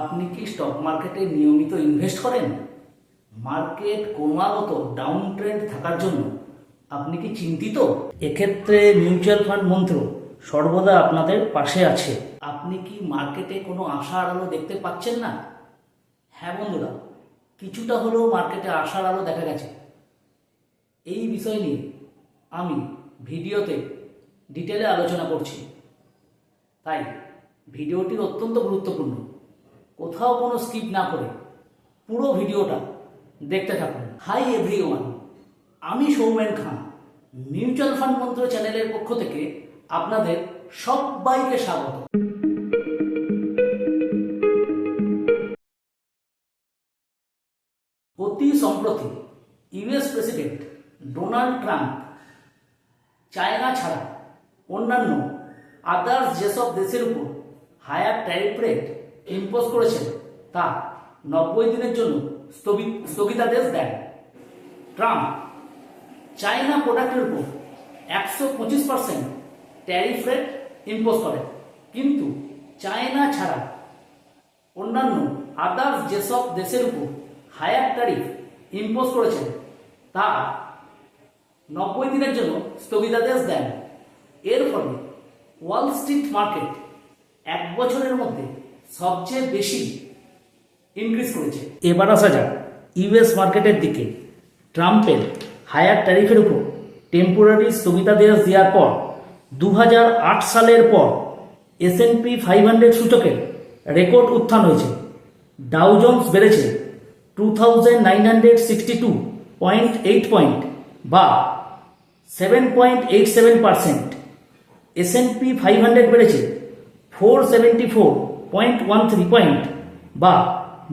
আপনি কি স্টক মার্কেটে নিয়মিত ইনভেস্ট করেন? মার্কেট ক্রমাগত ডাউন ট্রেন্ড থাকার জন্য। আপনি কি চিন্তিত? এক্ষেত্রে মিউচুয়াল ফান্ড মন্ত্র সর্বদা আপনাদের পাশে আছে। আপনি কি মার্কেটে কোনো আশার আলো দেখতে পাচ্ছেন না? হ্যাঁ বন্ধুরা, কিছুটা হলেও মার্কেটে আশার আলো দেখা গেছে। এই বিষয় নিয়ে আমি ভিডিওতে ডিটেলে আলোচনা করছি। তাই ভিডিওটি অত্যন্ত গুরুত্বপূর্ণ। কোথাও কোনো স্কিপ না করে পুরো ভিডিওটা দেখতে থাকুন। হাই এভরিওয়ান আমি সৌমেন খান। মিউচুয়াল ফান্ড মন্ত্র চ্যানেলের পক্ষ থেকে আপনাদের সবাইকে স্বাগত। অতি সম্প্রতি US president Donald Trump China ছাড়া অন্যান্য আদার্স যেসব দেশের উপর হায়ার ট্যারিফ রেট ইম্পোজ করেছেন, তা নব্বই দিনের জন্য স্থগিত, স্থগিতাদেশ দেন। ট্রাম্প, চায়না প্রোডাক্টের উপর একশো পঁচিশ পার্সেন্ট ট্যারিফ রেট ইম্পোজ করে কিন্তু চায়না ছাড়া অন্যান্য আদার্স যেসব দেশের উপর হায়ার ট্যারিফ ইম্পোজ করেছেন, তা নব্বই দিনের জন্য স্থগিতাদেশ দেন। এর ফলে ওয়াল স্ট্রিট মার্কেট এক বছরের মধ্যে সবচেয়ে বেশি ইনক্রিজ করেছে। এবার আসা যাক ইউএস মার্কেটের দিকে। ট্রাম্পের হায়ার ট্যারিফের উপর টেম্পোরারি স্থগিতাদেশ দেওয়ার পর দু হাজার আট সালের পর S and P five hundred সূচকের রেকর্ড উত্থান হয়েছে। ডাউ জোন্স বেড়েছে two thousand nine hundred sixty two point eight point বা seven point eight seven percent S and P five hundred বেড়েছে four seventy four point one three point বা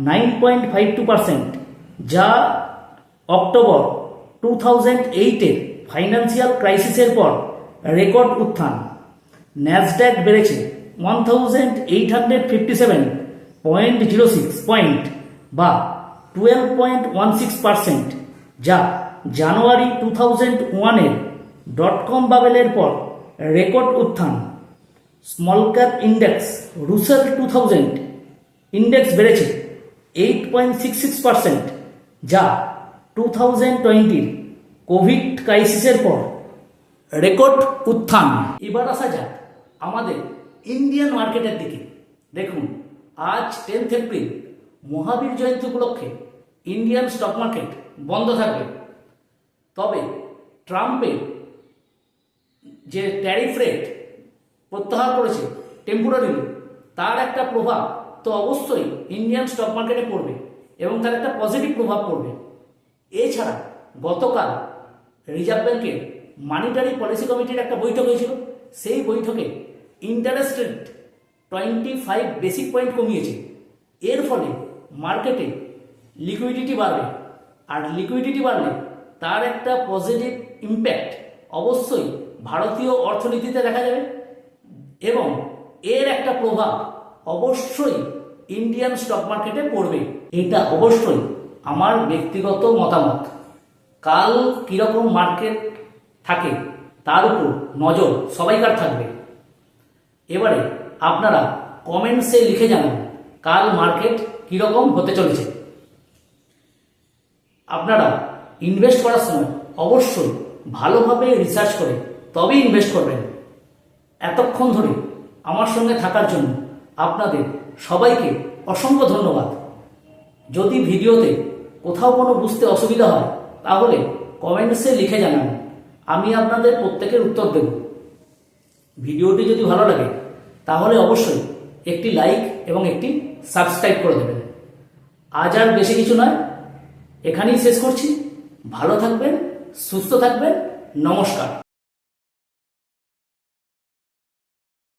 nine point five two percent যা October two thousand এইটের financial ক্রাইসিসের পর record উত্থান। Nasdaq বেড়েছে one thousand eight hundred fifty seven point zero six point বা twelve point one six percent যা January two thousand ওয়ানের ডট কম বাবেলের পর রেকর্ড উত্থান। Small cap index Russell two thousand index বেড়েছে eight point six six percent যা two thousand টোয়েন্টির Covid ক্রাইসিসের পর রেকর্ড উত্থান। এবার আসা যাক আমাদের ইন্ডিয়ান মার্কেটের দিকে। দেখুন, আজ টেন্থ এপ্রিল মহাবীর জয়ন্তী উপলক্ষে ইন্ডিয়ান স্টক মার্কেট বন্ধ থাকবে। তবে ট্রাম্পের যে ট্যারিফ রেট প্রত্যাহার করেছে টেম্পোরারিলি তার একটা প্রভাব তো অবশ্যই ইন্ডিয়ান স্টক মার্কেটে পড়বে এবং তার একটা পজিটিভ প্রভাব পড়বে। এছাড়া গতকাল রিজার্ভ ব্যাংকের মানিটারি পলিসি কমিটির একটা বৈঠক হয়েছিল। সেই বৈঠকে interest rate twenty five basic point কমিয়েছে। এর ফলে মার্কেটে লিকুইডিটি বাড়বে। আর লিকুইডিটি বাড়লে তার একটা পজিটিভ ইম্প্যাক্ট অবশ্যই ভারতীয় অর্থনীতিতে দেখা যাবে। এবং এর একটা প্রভাব অবশ্যই ইন্ডিয়ান স্টক মার্কেটে পড়বে। এটা অবশ্যই আমার ব্যক্তিগত মতামত। কাল কীরকম মার্কেট থাকে, তার উপর নজর সবাইকার থাকবে। এবারে আপনারা কমেন্টসে লিখে জানান, কাল মার্কেট কীরকম হতে চলেছে। আপনারা ইনভেস্ট করার সময় অবশ্যই ভালোভাবে রিসার্চ করে তবে ইনভেস্ট করবেন। এতক্ষণ ধরে আমার সঙ্গে থাকার জন্য আপনাদের সবাইকে অসংখ্য ধন্যবাদ। যদি ভিডিওতে কোথাও কোনো বুঝতে অসুবিধা হয়, তাহলে কমেন্টসে লিখে জানান। আমি আপনাদের প্রত্যেকের উত্তর দেব। ভিডিওটি যদি ভালো লাগে, তাহলে অবশ্যই একটি লাইক এবং একটি সাবস্ক্রাইব করে দেবেন। আজ আর বেশি কিছু নয়, এখানেই শেষ করছি। ভালো থাকবেন, সুস্থ থাকবেন, নমস্কার।